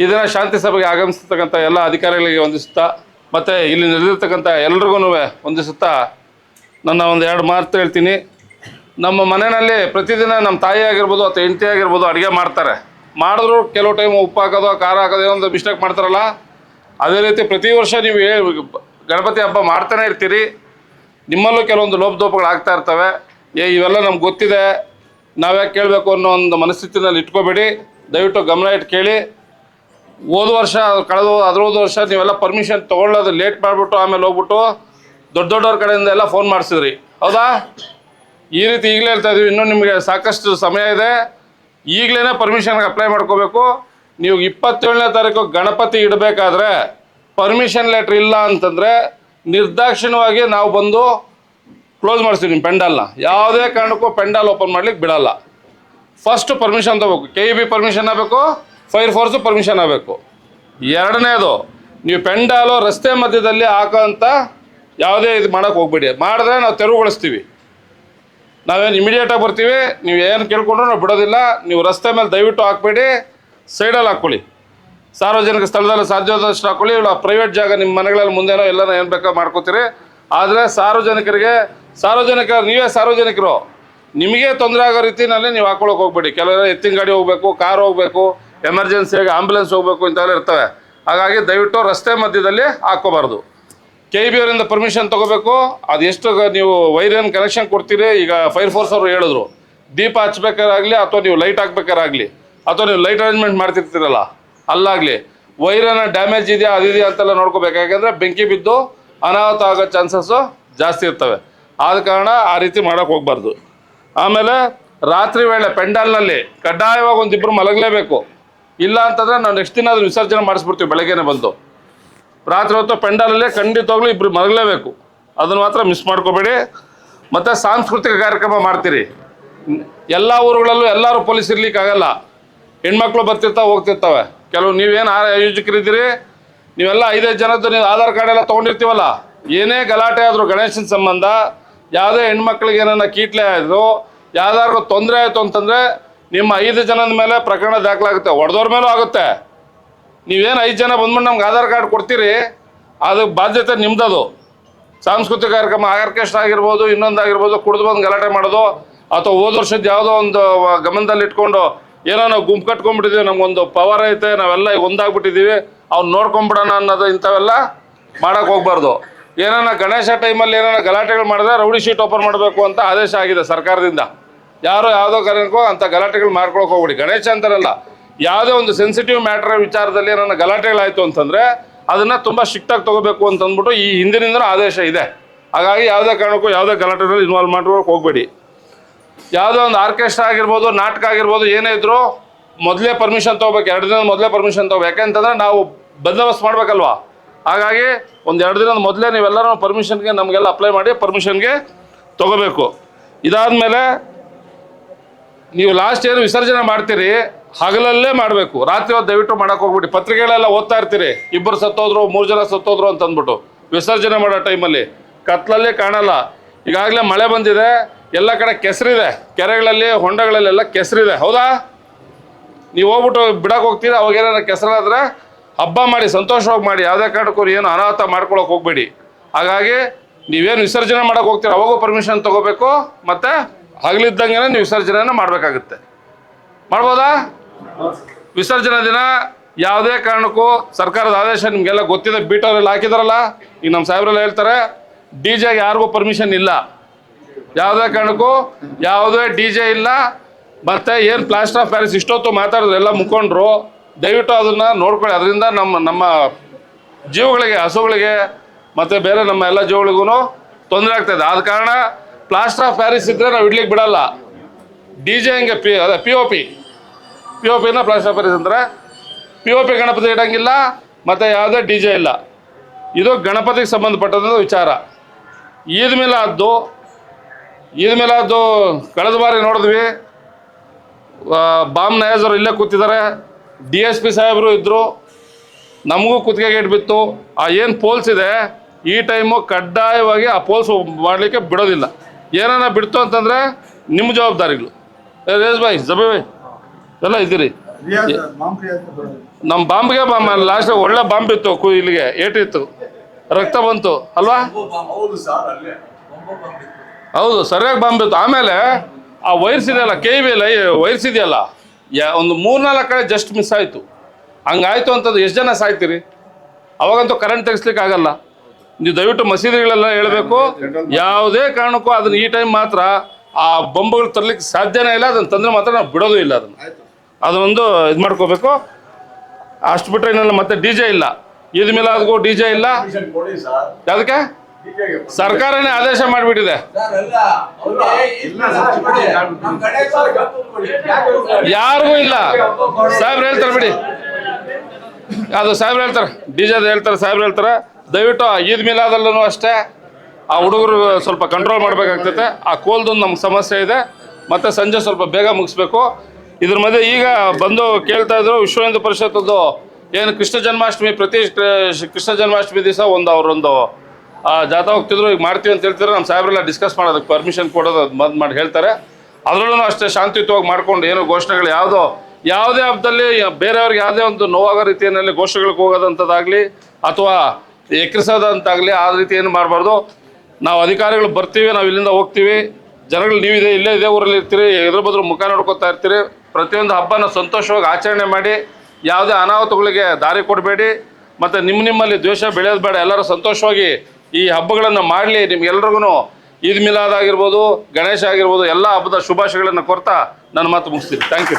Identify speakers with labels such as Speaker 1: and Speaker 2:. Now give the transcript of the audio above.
Speaker 1: ಈ ದಿನ ಶಾಂತಿ ಸಭೆಗೆ ಆಗಮಿಸಿರ್ತಕ್ಕಂಥ ಎಲ್ಲ ಅಧಿಕಾರಿಗಳಿಗೆ ವಂದಿಸುತ್ತಾ, ಮತ್ತು ಇಲ್ಲಿ ನಡೆದಿರ್ತಕ್ಕಂಥ ಎಲ್ರಿಗೂ ವಂದಿಸುತ್ತಾ ನನ್ನ ಒಂದು ಎರಡು ಮಾತು ಹೇಳ್ತೀನಿ. ನಮ್ಮ ಮನೆಯಲ್ಲಿ ಪ್ರತಿದಿನ ನಮ್ಮ ತಾಯಿ ಆಗಿರ್ಬೋದು ಅಥವಾ ಹೆಂಡತಿ ಆಗಿರ್ಬೋದು ಅಡುಗೆ ಮಾಡ್ತಾರೆ. ಮಾಡಿದ್ರು ಕೆಲವು ಟೈಮ್ ಉಪ್ಪು ಹಾಕೋದು, ಖಾರ ಹಾಕೋದು ಒಂದು ಮಿಸ್ಟೇಕ್ ಮಾಡ್ತಾರಲ್ಲ, ಅದೇ ರೀತಿ ಪ್ರತಿ ವರ್ಷ ನೀವು ಗಣಪತಿ ಹಬ್ಬ ಮಾಡ್ತಾನೆ ಇರ್ತೀರಿ. ನಿಮ್ಮಲ್ಲೂ ಕೆಲವೊಂದು ಲೋಪದೋಪಗಳು ಆಗ್ತಾ ಇರ್ತವೆ. ಏ, ಇವೆಲ್ಲ ನಮ್ಗೆ ಗೊತ್ತಿದೆ. ನಾವ್ಯಾಕೆ ಕೇಳಬೇಕು ಅನ್ನೋ ಒಂದು ಮನಸ್ಥಿತಿನಲ್ಲಿ ಇಟ್ಕೋಬೇಡಿ. ದಯವಿಟ್ಟು ಗಮನ ಇಟ್ಟು ಕೇಳಿ. ಹೋದ ವರ್ಷ, ಕಳೆದ ಅದ್ರ ಹೋದ ವರ್ಷ ನೀವೆಲ್ಲ ಪರ್ಮಿಷನ್ ತೊಗೊಳ್ಳೋದು ಲೇಟ್ ಮಾಡಿಬಿಟ್ಟು ಆಮೇಲೆ ಹೋಗ್ಬಿಟ್ಟು ದೊಡ್ಡ ದೊಡ್ಡವ್ರ ಕಡೆಯಿಂದ ಎಲ್ಲ ಫೋನ್ ಮಾಡಿಸಿದ್ರಿ. ಹೌದಾ? ಈ ರೀತಿ ಈಗಲೇ ಹೇಳ್ತಾ ಇದೀವಿ, ಇನ್ನೂ ನಿಮಗೆ ಸಾಕಷ್ಟು ಸಮಯ ಇದೆ. ಈಗಲೇ ಪರ್ಮಿಷನ್ಗೆ ಅಪ್ಲೈ ಮಾಡ್ಕೋಬೇಕು. ನೀವು ಇಪ್ಪತ್ತೇಳನೇ ತಾರೀಕು ಗಣಪತಿ ಇಡಬೇಕಾದ್ರೆ ಪರ್ಮಿಷನ್ ಲೆಟ್ರ್ ಇಲ್ಲ ಅಂತಂದರೆ ನಿರ್ದಾಕ್ಷಿಣ್ಯವಾಗಿ ನಾವು ಬಂದು ಕ್ಲೋಸ್ ಮಾಡಿಸ್ತೀವಿ ನಿಮ್ಮ ಪೆಂಡಲ್ನ ಯಾವುದೇ ಕಾರಣಕ್ಕೂ ಪೆಂಡಲ್ ಓಪನ್ ಮಾಡ್ಲಿಕ್ಕೆ ಬಿಡಲ್ಲ. ಫಸ್ಟ್ ಪರ್ಮಿಷನ್ ತಗೋಬೇಕು. ಕೆ ಇ ಬಿ ಪರ್ಮಿಷನ್ ಆಗಬೇಕು. ಫೈರ್ ಫೋರ್ಸು ಪರ್ಮಿಷನ್ ಆಗಬೇಕು. ಎರಡನೇದು, ನೀವು ಪೆಂಡಾಲು ರಸ್ತೆ ಮಧ್ಯದಲ್ಲಿ ಹಾಕೋಂಥ ಯಾವುದೇ ಇದು ಮಾಡೋಕೆ ಹೋಗ್ಬೇಡಿ. ಮಾಡಿದ್ರೆ ನಾವು ತೆರವುಗೊಳಿಸ್ತೀವಿ. ನಾವೇನು ಇಮಿಡಿಯೇಟಾಗಿ ಬರ್ತೀವಿ, ನೀವು ಏನು ಕೇಳ್ಕೊಂಡ್ರು ನಾವು ಬಿಡೋದಿಲ್ಲ. ನೀವು ರಸ್ತೆ ಮೇಲೆ ದಯವಿಟ್ಟು ಹಾಕ್ಬೇಡಿ. ಸೈಡಲ್ಲಿ ಹಾಕ್ಕೊಳ್ಳಿ. ಸಾರ್ವಜನಿಕ ಸ್ಥಳದಲ್ಲಿ ಸಾಧ್ಯವಾದಷ್ಟು ಹಾಕ್ಕೊಳ್ಳಿ. ಇಲ್ಲ ಪ್ರೈವೇಟ್ ಜಾಗ ನಿಮ್ಮ ಮನೆಗಳಲ್ಲಿ ಮುಂದೆನೋ ಎಲ್ಲನೋ ಏನು ಬೇಕೋ ಮಾಡ್ಕೋತೀರಿ. ಆದರೆ ಸಾರ್ವಜನಿಕರಿಗೆ, ಸಾರ್ವಜನಿಕ, ನೀವೇ ಸಾರ್ವಜನಿಕರು. ನಿಮಗೆ ತೊಂದರೆ ಆಗೋ ರೀತಿಯಲ್ಲಿ ನೀವು ಹಾಕ್ಕೊಳಕ್ಕೆ ಹೋಗ್ಬೇಡಿ. ಕೆಲವರು ಎತ್ತಿನ ಗಾಡಿ ಹೋಗಬೇಕು, ಕಾರ್ ಹೋಗಬೇಕು. ಎಮರ್ಜೆನ್ಸಿಯಾಗಿ ಆಂಬುಲೆನ್ಸ್ ಹೋಗಬೇಕು ಇಂಥವೆಲ್ಲ ಇರ್ತವೆ. ಹಾಗಾಗಿ ದಯವಿಟ್ಟು ರಸ್ತೆ ಮಧ್ಯದಲ್ಲಿ ಹಾಕೋಬಾರ್ದು ಕೆ ಬಿ ಅವರಿಂದ ಪರ್ಮಿಷನ್ ತಗೋಬೇಕು. ಅದು ಎಷ್ಟು ನೀವು ವೈರನ್ ಕನೆಕ್ಷನ್ ಕೊಡ್ತೀರಿ? ಈಗ ಫೈರ್ ಫೋರ್ಸ್ ಅವರು ಹೇಳಿದ್ರು. ದೀಪ ಹಚ್ಬೇಕಾರಾಗಲಿ ಅಥವಾ ನೀವು ಲೈಟ್ ಹಾಕ್ಬೇಕಾರಾಗಲಿ. ಅಥವಾ ನೀವು ಲೈಟ್ ಅರೇಂಜ್ಮೆಂಟ್ ಮಾಡ್ತಿರ್ತೀರಲ್ಲ, ಅಲ್ಲಾಗಲಿ. ವೈರನ್ನ ಡ್ಯಾಮೇಜ್ ಇದೆಯಾ ಅದಿದೆಯಾ ಅಂತೆಲ್ಲ ನೋಡ್ಕೋಬೇಕು. ಯಾಕೆಂದರೆ ಬೆಂಕಿ ಬಿದ್ದು ಅನಾಹುತ ಆಗೋ ಚಾನ್ಸಸ್ಸು ಜಾಸ್ತಿ ಇರ್ತವೆ. ಆದ ಕಾರಣ ಆ ರೀತಿ ಮಾಡೋಕ್ಕೆ ಹೋಗ್ಬಾರ್ದು. ಆಮೇಲೆ ರಾತ್ರಿ ವೇಳೆ ಪೆಂಡಾಲ್ನಲ್ಲಿ ಕಡ್ಡಾಯವಾಗಿ ಒಂದಿಬ್ಬರು ಮಲಗಲೇಬೇಕು. ಇಲ್ಲ ಅಂತಂದ್ರೆ ನಾವು ನೆಕ್ಸ್ಟ್ ದಿನ ಅದು ವಿಸರ್ಜನೆ ಮಾಡಿಸ್ಬಿಡ್ತೀವಿ, ಬೆಳಗ್ಗೆನೆ ಬಂದು. ರಾತ್ರಿ ಹೊತ್ತು ಪೆಂಡಾಲಲ್ಲೇ ಖಂಡಿತವಾಗ್ಲೂ ಇಬ್ಬರು ಮರಗಲೇಬೇಕು ಅದನ್ನು ಮಾತ್ರ ಮಿಸ್ ಮಾಡ್ಕೋಬೇಡಿ. ಮತ್ತು ಸಾಂಸ್ಕೃತಿಕ ಕಾರ್ಯಕ್ರಮ ಮಾಡ್ತೀರಿ. ಎಲ್ಲ ಊರುಗಳಲ್ಲೂ ಎಲ್ಲರೂ ಪೊಲೀಸ್ ಇರ್ಲಿಕ್ಕಾಗಲ್ಲ. ಹೆಣ್ಮಕ್ಳು ಬರ್ತಿರ್ತಾವೆ, ಹೋಗ್ತಿರ್ತಾವೆ. ಕೆಲವು ನೀವೇನು ಆಯೋಜಕರಿದ್ದೀರಿ? ನೀವೆಲ್ಲ ಐದೈದು ಜನದ್ದು ನೀವು ಆಧಾರ್ ಕಾರ್ಡ್ ಎಲ್ಲ ತೊಗೊಂಡಿರ್ತೀವಲ್ಲ? ಏನೇ ಗಲಾಟೆ ಆದರೂ ಗಣೇಶನ ಸಂಬಂಧ, ಯಾವುದೇ ಹೆಣ್ಮಕ್ಳಿಗೆ ಏನಾರ ಕೀಟ್ಲೆ ಆಯಿತು, ಯಾವ್ದಾದ್ರು ತೊಂದರೆ ಆಯಿತು ಅಂತಂದರೆ ನಿಮ್ಮ ಐದು ಜನದ ಮೇಲೆ ಪ್ರಕರಣ ದಾಖಲಾಗುತ್ತೆ, ಹೊಡೆದವ್ರ ಮೇಲೂ ಆಗುತ್ತೆ. ನೀವೇನು ಐದು ಜನ ಬಂದ್ಬಿಟ್ಟು ನಮ್ಗೆ ಆಧಾರ್ ಕಾರ್ಡ್ ಕೊಡ್ತೀರಿ? ಅದು ಬಾಧ್ಯತೆ ನಿಮ್ದದು. ಸಾಂಸ್ಕೃತಿಕ ಕಾರ್ಯಕ್ರಮ ಆರ್ಕೆಸ್ಟ್ರಾ ಆಗಿರ್ಬೋದು ಇನ್ನೊಂದಾಗಿರ್ಬೋದು ಕುಡಿದು ಬಂದು ಗಲಾಟೆ ಮಾಡೋದು, ಅಥವಾ ಹೋದ ವರ್ಷದ ಯಾವುದೋ ಒಂದು ಗಮನದಲ್ಲಿ ಇಟ್ಕೊಂಡು ಏನೋ ನಾವು ಗುಂಪು ಕಟ್ಕೊಂಡ್ಬಿಟ್ಟಿದ್ದೀವಿ ನಮಗೊಂದು ಪವರ್ ಐತೆ, ನಾವೆಲ್ಲ ಒಂದಾಗ್ಬಿಟ್ಟಿದ್ದೀವಿ ಅವ್ನು ನೋಡ್ಕೊಂಬಿಡೋಣ ಅನ್ನೋದು ಇಂಥವೆಲ್ಲ ಮಾಡೋಕೆ ಹೋಗ್ಬಾರ್ದು. ಏನಾರ ಗಣೇಶ ಟೈಮಲ್ಲಿ ಏನಾರ ಗಲಾಟೆಗಳು ಮಾಡಿದ್ರೆ ರೌಡಿ ಶೀಟ್ ಓಪನ್ ಮಾಡಬೇಕು ಅಂತ ಆದೇಶ ಆಗಿದೆ ಸರ್ಕಾರದಿಂದ. ಯಾರು ಯಾವುದೋ ಕಾರಣಕ್ಕೂ ಅಂತ ಗಲಾಟೆಗಳು ಮಾಡ್ಕೊಳಕ್ಕೆ ಹೋಗ್ಬಿಡಿ. ಗಣೇಶ ಅಂತಾರಲ್ಲ, ಯಾವುದೇ ಒಂದು ಸೆನ್ಸಿಟಿವ್ ಮ್ಯಾಟ್ರ್ ವಿಚಾರದಲ್ಲಿ ನನ್ನ ಗಲಾಟೆಗಳಾಯಿತು ಅಂತಂದರೆ ಅದನ್ನು ತುಂಬ ಸ್ಟ್ರಿಕ್ಟಾಗಿ ತಗೋಬೇಕು ಅಂತ ಅಂದ್ಬಿಟ್ಟು ಈ ಹಿಂದಿನಿಂದನೂ ಆದೇಶ ಇದೆ. ಹಾಗಾಗಿ ಯಾವುದೇ ಕಾರಣಕ್ಕೂ ಯಾವುದೇ ಗಲಾಟೆಗಳಲ್ಲಿ ಇನ್ವಾಲ್ವ್ ಮಾಡ್ಕೊಳಕ್ಕೆ ಹೋಗ್ಬೇಡಿ. ಯಾವುದೋ ಒಂದು ಆರ್ಕೆಸ್ಟ್ರಾ ಆಗಿರ್ಬೋದು, ನಾಟಕ ಆಗಿರ್ಬೋದು, ಏನೇ ಇದ್ರೂ ಮೊದಲೇ ಪರ್ಮಿಷನ್ ತಗೋಬೇಕು, ಎರಡು ದಿನದ ಮೊದಲೇ ಪರ್ಮಿಷನ್ ತಗೋಬೇಕು. ಯಾಕೆಂತಂದರೆ ನಾವು ಬಂದೋಬಸ್ತ್ ಮಾಡಬೇಕಲ್ವಾ? ಹಾಗಾಗಿ ಒಂದು ಎರಡು ದಿನದ ಮೊದಲೇ ನೀವೆಲ್ಲರೂ ಪರ್ಮಿಷನ್ಗೆ ನಮಗೆಲ್ಲ ಅಪ್ಲೈ ಮಾಡಿ ಪರ್ಮಿಷನ್ಗೆ ತೊಗೋಬೇಕು. ಇದಾದಮೇಲೆ ನೀವು ಲಾಸ್ಟ್ ಏನು ವಿಸರ್ಜನೆ ಮಾಡ್ತೀರಿ, ಹಗಲಲ್ಲೇ ಮಾಡಬೇಕು. ರಾತ್ರಿ ಹೊತ್ತು ದಯವಿಟ್ಟು ಮಾಡಕ್ಕೆ ಹೋಗ್ಬಿಡಿ. ಪತ್ರಿಕೆಗಳೆಲ್ಲ ಓದ್ತಾ ಇರ್ತೀರಿ. ಇಬ್ಬರು ಸತ್ತೋದ್ರು, ಮೂರು ಜನ ಸತ್ತೋದ್ರು ಅಂತ ಅಂದ್ಬಿಟ್ಟು ವಿಸರ್ಜನೆ ಮಾಡೋ ಟೈಮಲ್ಲಿ ಕತ್ಲಲ್ಲೇ ಕಾಣಲ್ಲ. ಈಗಾಗಲೇ ಮಳೆ ಬಂದಿದೆ. ಎಲ್ಲ ಕಡೆ ಕೆಸರಿದೆ. ಕೆರೆಗಳಲ್ಲಿ, ಹೊಂಡಗಳಲ್ಲೆಲ್ಲ ಕೆಸರಿದೆ. ಹೌದಾ? ನೀವು ಹೋಗ್ಬಿಟ್ಟು ಬಿಡಕ್ಕೆ ಹೋಗ್ತೀರಾ? ಅವಾಗ ಏನಾರ ಕೆಸರಾದ್ರೆ ಹಬ್ಬ ಮಾಡಿ, ಸಂತೋಷವಾಗಿ ಮಾಡಿ. ಯಾವುದೇ ಕಾರಣಕ್ಕೂ ಏನು ಅನಾಹುತ ಮಾಡ್ಕೊಳಕ್ಕೆ ಹೋಗ್ಬೇಡಿ. ಹಾಗಾಗಿ ನೀವೇನು ವಿಸರ್ಜನೆ ಮಾಡಕ್ಕೆ ಹೋಗ್ತೀರ? ಅವಾಗೂ ಪರ್ಮಿಷನ್ ತಗೋಬೇಕು. ಮತ್ತು? ಹಗಲಿದ್ದಂಗೆ ನೀವು ವಿಸರ್ಜನೆಯನ್ನು ಮಾಡಬೇಕಾಗುತ್ತೆ. ಮಾಡ್ಬೋದಾ? ವಿಸರ್ಜನಾ ದಿನ ಯಾವುದೇ ಕಾರಣಕ್ಕೂ ಸರ್ಕಾರದ ಆದೇಶ ನಿಮಗೆಲ್ಲ ಗೊತ್ತಿದೆ ಬೀಟವರೆಲ್ಲ ಹಾಕಿದಾರಲ್ಲ, ಈಗ ನಮ್ಮ ಸಾಹೇಬ್ರೆಲ್ಲ ಹೇಳ್ತಾರೆ, ಡಿ ಜೆಗೆ ಯಾರಿಗೂ ಪರ್ಮಿಷನ್ ಇಲ್ಲ. ಯಾವುದೇ ಕಾರಣಕ್ಕೂ ಯಾವುದೇ ಡಿ ಜೆ ಇಲ್ಲ, ಮತ್ತು ಏನು ಪ್ಲಾಸ್ಟರ್ ಆಫ್ ಪ್ಯಾರಿಸ್ ಇಷ್ಟೊತ್ತು ಮಾತಾಡಿದ್ರು ಎಲ್ಲ ಮುಖಂಡರು, ದಯವಿಟ್ಟು ಅದನ್ನು ನೋಡ್ಕೊಳ್ಳಿ. ಅದರಿಂದ ನಮ್ಮ ನಮ್ಮ ಜೀವಗಳಿಗೆ, ಹಸುಗಳಿಗೆ, ಮತ್ತು ಬೇರೆ ನಮ್ಮ ಎಲ್ಲ ಜೀವಗಳಿಗೂ ತೊಂದರೆ ಆಗ್ತಾಯಿದೆ ಆದ ಕಾರಣ ಪ್ಲಾಸ್ಟರ್ ಆಫ್ ಪ್ಯಾರಿಸ್ ಇದ್ದರೆ ನಾವು ಇಡ್ಲಿಕ್ಕೆ ಬಿಡಲ್ಲ. ಡಿ ಜೆ ಹಂಗೆ ಪಿ, ಅದೇ P O P P O ಪಿನ ಪ್ಲಾಸ್ಟರ್ ಆಫ್ ಪ್ಯಾರಿಸ್ ಅಂದರೆ ಪಿ ಒ ಪಿ ಗಣಪತಿ ಇಡಂಗಿಲ್ಲ, ಮತ್ತು ಯಾವುದೇ ಡಿ ಜೆ ಇಲ್ಲ. ಇದು ಗಣಪತಿಗೆ ಸಂಬಂಧಪಟ್ಟಂಥ ವಿಚಾರ. ಈದ್ ಮಿಲಾದ್ದು ಈದ್ ಅದು ಕಳೆದ ಬಾರಿ ನೋಡಿದ್ವಿ. ಬಾಮ್ ನಯಾಜರು ಇಲ್ಲೇ ಕೂತಿದ್ದಾರೆ. ಡಿ ಎಸ್ ಪಿ ಸಾಹೇಬರು ಇದ್ದರು ನಮಗೂ ಕುತ್ತಿಗೆಗೆ ಇಟ್ಬಿತ್ತು ಆ, ಏನು ಪೋಲ್ಸ್ ಇದೆ, ಈ ಟೈಮು ಕಡ್ಡಾಯವಾಗಿ ಆ ಪೋಲ್ಸ್ ಮಾಡಲಿಕ್ಕೆ ಬಿಡೋದಿಲ್ಲ. ಏನಾನ ಬಿಡ್ತು ಅಂತಂದ್ರೆ ನಿಮ್ಮ ಜವಾಬ್ದಾರಿಗಳು. ರೇಸ್ ಬಾಯ್ ಜಬೆ ಬಾಯ್. ಎಲ್ಲ ಇದ್ದೀರಿ. ನಮ್ಮ ಬಾಂಬ್ಗೆ ಬಾಂಬ್ ಲಾಸ್ಟ್ ಒಳ್ಳೆ ಬಾಂಬ್ ಇತ್ತು ಕು ಇಲ್ಲಿಗೆ ಏಟಿತ್ತು ರಕ್ತ ಬಂತು ಅಲ್ವಾ?
Speaker 2: ಹೌದು
Speaker 1: ಸರಿಯಾಗಿ ಬಾಂಬ್ ಇತ್ತು. ಆಮೇಲೆ ಆ ವೈರ್ಸ್ ಇದೆಯಲ್ಲ ಕೆ ವಿ ಲೈ ವೈರ್ಸ್ ಇದೆಯಲ್ಲ ಒಂದು ಮೂರ್ನಾಲ್ಕು ಕಡೆ ಜಸ್ಟ್ ಮಿಸ್ ಆಯಿತು. ಹಂಗಾಯ್ತು ಅಂತಂದು ಎಷ್ಟು ಜನ ಸಾಯ್ತೀರಿ? ಅವಾಗಂತೂ ಕರೆಂಟ್ ತೆಗಿಸ್ಲಿಕ್ಕೆ ಆಗಲ್ಲ ನೀವು ದಯವಿಟ್ಟು ಮಸೀದಿಗಳೆಲ್ಲ ಹೇಳಬೇಕು. ಯಾವುದೇ ಕಾರಣಕ್ಕೂ ಅದನ್ನ ಈ ಟೈಮ್ ಮಾತ್ರ ಆ ಬೊಂಬುಗಳು ತರ್ಲಿಕ್ಕೆ ಸಾಧ್ಯನೇ ಇಲ್ಲ. ಅದನ್ನ ತಂದ್ರೆ ಮಾತ್ರ ನಾವು ಬಿಡೋದು ಇಲ್ಲ ಅದನ್ನ. ಅದನ್ನೊಂದು ಇದು ಮಾಡ್ಕೋಬೇಕು. ಅಷ್ಟು ಬಿಟ್ಟರೆ ನನ್ನ ಮತ್ತೆ ಡಿ ಜೆ ಇಲ್ಲ. ಈದ್ ಅದಕ್ಕೂ ಡಿ ಜೆ ಇಲ್ಲ. ಅದಕ್ಕೆ ಸರ್ಕಾರನೇ ಆದೇಶ ಮಾಡಿಬಿಟ್ಟಿದೆ. ಯಾರಿಗೂ ಇಲ್ಲ. ಸಾಹೇಬ್ರು ಹೇಳ್ತಾರೆ ಬಿಡಿ. ಅದು ಸಾಹೇಬ್ರು ಹೇಳ್ತಾರೆ. ಡಿ ಜೆ ಹೇಳ್ತಾರೆ, ಸಾಹೇಬ್ರು ಹೇಳ್ತಾರೆ. ದಯವಿಟ್ಟು ಈದ್ ಮಿಲಾದಲ್ಲೂ ಅಷ್ಟೇ, ಆ ಹುಡುಗರು ಸ್ವಲ್ಪ ಕಂಟ್ರೋಲ್ ಮಾಡಬೇಕಾಗ್ತೈತೆ. ಆ ಕೋಲ್ದೊಂದು ನಮ್ಗೆ ಸಮಸ್ಯೆ ಇದೆ. ಮತ್ತು ಸಂಜೆ ಸ್ವಲ್ಪ ಬೇಗ ಮುಗಿಸ್ಬೇಕು. ಇದ್ರ ಮಧ್ಯೆ ಈಗ ಬಂದು ಕೇಳ್ತಾ ಇದ್ರು ವಿಶ್ವ ಹಿಂದೂ ಪರಿಷತ್ತದ್ದು ಏನು ಕೃಷ್ಣ ಜನ್ಮಾಷ್ಟಮಿ ಪ್ರತಿ ಕೃಷ್ಣ ಜನ್ಮಾಷ್ಟಮಿ ದಿವಸ ಒಂದು ಅವರೊಂದು ಜಾಥಾ ಹೋಗ್ತಿದ್ರು, ಈಗ ಮಾಡ್ತೀವಿ ಅಂತ ಹೇಳ್ತಾರೆ ನಮ್ಮ ಸಾಹೇಬ್ರೆಲ್ಲ ಡಿಸ್ಕಸ್ ಮಾಡೋದಕ್ಕೆ ಪರ್ಮಿಷನ್ ಕೊಡೋದು ಬಂದ್ ಮಾಡಿ ಹೇಳ್ತಾರೆ. ಅದರಲ್ಲೂ ಅಷ್ಟೇ ಶಾಂತಿಯುತವಾಗಿ ಮಾಡ್ಕೊಂಡು ಏನು ಘೋಷಣೆಗಳು ಯಾವುದೋ, ಯಾವುದೇ ಹಬ್ಬದಲ್ಲಿ ಬೇರೆಯವ್ರಿಗೆ ಯಾವುದೇ ಒಂದು ನೋವಾಗೋ ರೀತಿಯಲ್ಲಿ ಘೋಷಣೆಗಳಿಗೆ ಹೋಗೋದಂಥದ್ದಾಗಲಿ ಅಥವಾ ಎಕ್ಕರಿಸೋದಂತಾಗಲಿ ಆ ರೀತಿ ಏನು ಮಾಡಬಾರ್ದು. ನಾವು ಅಧಿಕಾರಿಗಳು ಬರ್ತೀವಿ, ನಾವು ಇಲ್ಲಿಂದ ಹೋಗ್ತೀವಿ. ಜನಗಳು ನೀವಿದೆ, ಇಲ್ಲೇ ಇದೇ ಊರಲ್ಲಿ ಇರ್ತೀರಿ ಎದುರು ಬದಲು ಮುಖ ನೋಡ್ಕೊತಾ ಇರ್ತೀರಿ. ಪ್ರತಿಯೊಂದು ಹಬ್ಬನ ಸಂತೋಷವಾಗಿ ಆಚರಣೆ ಮಾಡಿ, ಯಾವುದೇ ಅನಾಹುತಗಳಿಗೆ ದಾರಿ ಕೊಡಬೇಡಿ. ಮತ್ತು ನಿಮ್ಮ ನಿಮ್ಮಲ್ಲಿ ದ್ವೇಷ ಬೆಳೆಯೋದು ಬೇಡ, ಎಲ್ಲರೂ ಸಂತೋಷವಾಗಿ ಈ ಹಬ್ಬಗಳನ್ನು ಮಾಡಲಿ. ನಿಮ್ಗೆಲ್ರಿಗೂ ಈದ್ ಮಿಲಾದ್ ಆಗಿರ್ಬೋದು, ಗಣೇಶ ಆಗಿರ್ಬೋದು, ಎಲ್ಲ ಹಬ್ಬದ ಶುಭಾಶಯಗಳನ್ನು ಕೊರ್ತಾ ನನ್ನ ಮಾತು ಮುಗಿಸ್ತೀನಿ. Thank you